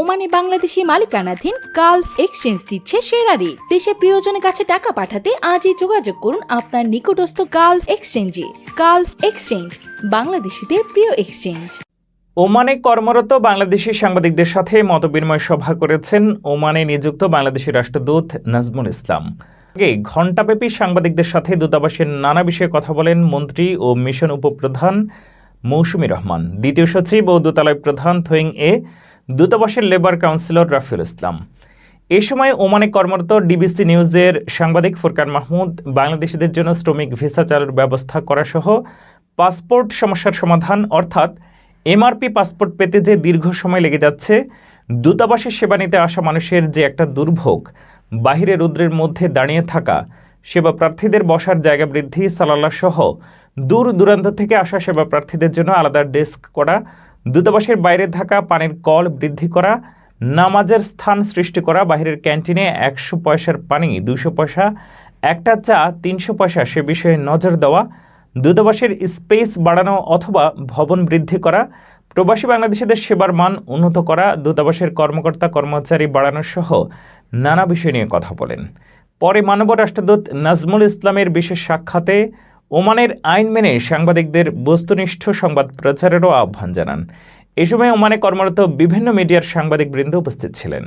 ওমানে বাংলাদেশি মালিকানাধীন Gulf exchange দিচ্ছে সেরা রেট দেশে প্রিয়জনের কাছে টাকা পাঠাতে আজই যোগাযোগ করুন আপনার নিকটস্থ গালফ এক্সচেঞ্জে। গালফ এক্সচেঞ্জ, বাংলাদেশিদের প্রিয় এক্সচেঞ্জ। ওমানে কর্মরত বাংলাদেশি সাংবাদিকদের সাথে মতবিনিময় সভা করেছেন ওমানে নিযুক্ত বাংলাদেশি রাষ্ট্রদূত নাজমুল ইসলাম। আগে ঘণ্টাব্যাপী সাংবাদিকদের সাথে দূতাবাসের নানা বিষয়ে কথা বলেন মন্ত্রী ও মিশন উপপ্রধান মৌসুমী রহমান। দ্বিতীয় সচিব ও দূতালয় প্রধান থইং এ দূতাবাসের লেবার কাউন্সিলর রাফিউল ইসলাম। এ সময় ওমানে কর্মরত ডিবিসি নিউজের সাংবাদিক ফুরকান মাহমুদ, বাংলাদেশিদের জন্য শ্রমিক ভিসা চালুর ব্যবস্থা করা সহ পাসপোর্ট সমস্যার সমাধান, অর্থাৎ এমআরপি পাসপোর্ট পেতে যে দীর্ঘ সময় লেগে যাচ্ছে, দূতাবাসের সেবা নিতে আসা মানুষের যে একটা দুর্ভোগ, বাহিরে রৌদ্রের মধ্যে দাঁড়িয়ে থাকা, সেবা প্রার্থীদের বসার জায়গা বৃদ্ধি সালাল্লা সহ দূর দূরান্ত থেকে আসা সেবা প্রার্থীদের জন্য আলাদা ডেস্ক করা দূতাবাসের বাইরে থাকা পানির কল বৃদ্ধি করা, নামাজের স্থান সৃষ্টি করা বাইরের ক্যান্টিনে একশো পয়সার পানি দুশো পয়সা, একটা চা, তিনশো পয়সা সে বিষয়ে নজর দেওয়া, দূতাবাসের স্পেস বাড়ানো অথবা ভবন বৃদ্ধি করা, প্রবাসী বাংলাদেশিদের সেবার মান উন্নত করা, দূতাবাসের কর্মকর্তা কর্মচারী বাড়ানো সহ নানা বিষয় নিয়ে কথা বলেন। পরে মানব রাষ্ট্রদূত নাজমুল ইসলামের বিশেষ সাক্ষাতে ওমানের আইন মেনে সাংবাদিকদের বস্তুনিষ্ঠ সংবাদ প্রচারেরও আহ্বান জানান। এ সময় ওমানে কর্মরত বিভিন্ন মিডিয়ার সাংবাদিকবৃন্দ উপস্থিত ছিলেন।